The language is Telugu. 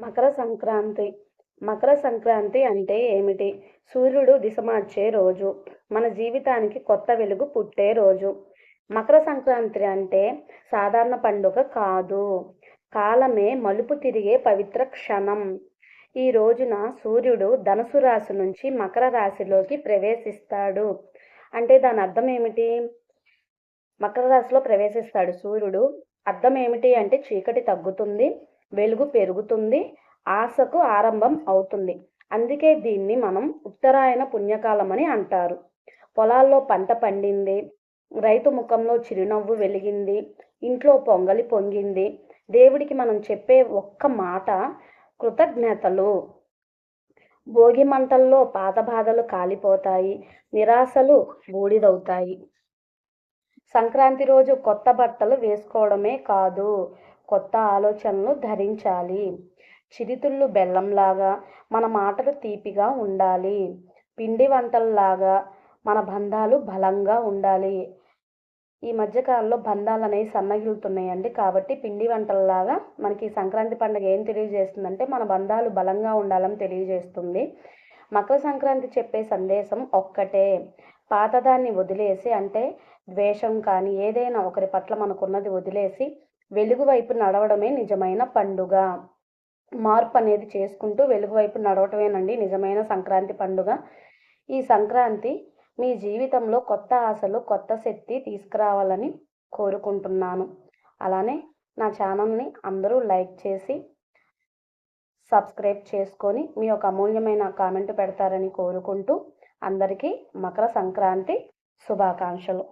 మకర సంక్రాంతి. మకర సంక్రాంతి అంటే ఏమిటి? సూర్యుడు దిశ మార్చే రోజు. మన జీవితానికి కొత్త వెలుగు పుట్టే రోజు. మకర సంక్రాంతి అంటే సాధారణ పండుగ కాదు. కాలమే మలుపు తిరిగే పవిత్ర క్షణం. ఈ రోజున సూర్యుడు ధనుసు రాశి నుంచి మకర రాశిలోకి ప్రవేశిస్తాడు. అంటే దాని అర్థం ఏమిటి? మకర రాశిలో ప్రవేశిస్తాడు సూర్యుడు. అర్థం ఏమిటి అంటే చీకటి తగ్గుతుంది. వెలుగు పెరుగుతుంది ఆశకు ఆరంభం అవుతుంది. అందుకే దీన్ని మనం ఉత్తరాయణ పుణ్యకాలం అని అంటారు. పొలాల్లో పంట పండింది రైతు ముఖంలో చిరునవ్వు వెలిగింది ఇంట్లో పొంగలి పొంగింది. దేవుడికి మనం చెప్పే ఒక్క మాట కృతజ్ఞతలు. భోగి మంటల్లో పాత బాధలు కాలిపోతాయి నిరాశలు బూడిదవుతాయి. సంక్రాంతి రోజు కొత్త బట్టలు వేసుకోవడమే కాదు. కొత్త ఆలోచనలు ధరించాలి. చిరుతిళ్ళు బెల్లంలాగా మన మాటలు తీపిగా ఉండాలి. పిండి వంటల్లాగా మన బంధాలు బలంగా ఉండాలి. ఈ మధ్యకాలంలో బంధాలు అనేవి సన్నగిలుతున్నాయండి కాబట్టి పిండి వంటల్లాగా మనకి సంక్రాంతి పండుగ ఏం తెలియజేస్తుందంటే మన బంధాలు బలంగా ఉండాలని తెలియజేస్తుంది. మకర సంక్రాంతి చెప్పే సందేశం ఒక్కటే. పాతదాన్ని వదిలేసి అంటే ద్వేషం కానీ ఏదైనా ఒకరి పట్ల మనకున్నది వదిలేసి వెలుగు వైపు నడవడమే నిజమైన పండుగ. మార్పు అనేది చేసుకుంటూ వెలుగు వైపు నడవటమేనండి నిజమైన సంక్రాంతి పండుగ. ఈ సంక్రాంతి మీ జీవితంలో కొత్త ఆశలు కొత్త శక్తి తీసుకురావాలని కోరుకుంటున్నాను. అలానే నా ఛానల్ని అందరూ లైక్ చేసి సబ్స్క్రైబ్ చేసుకొని మీ యొక్క అమూల్యమైన కామెంట్ పెడతారని కోరుకుంటూ అందరికీ మకర సంక్రాంతి శుభాకాంక్షలు.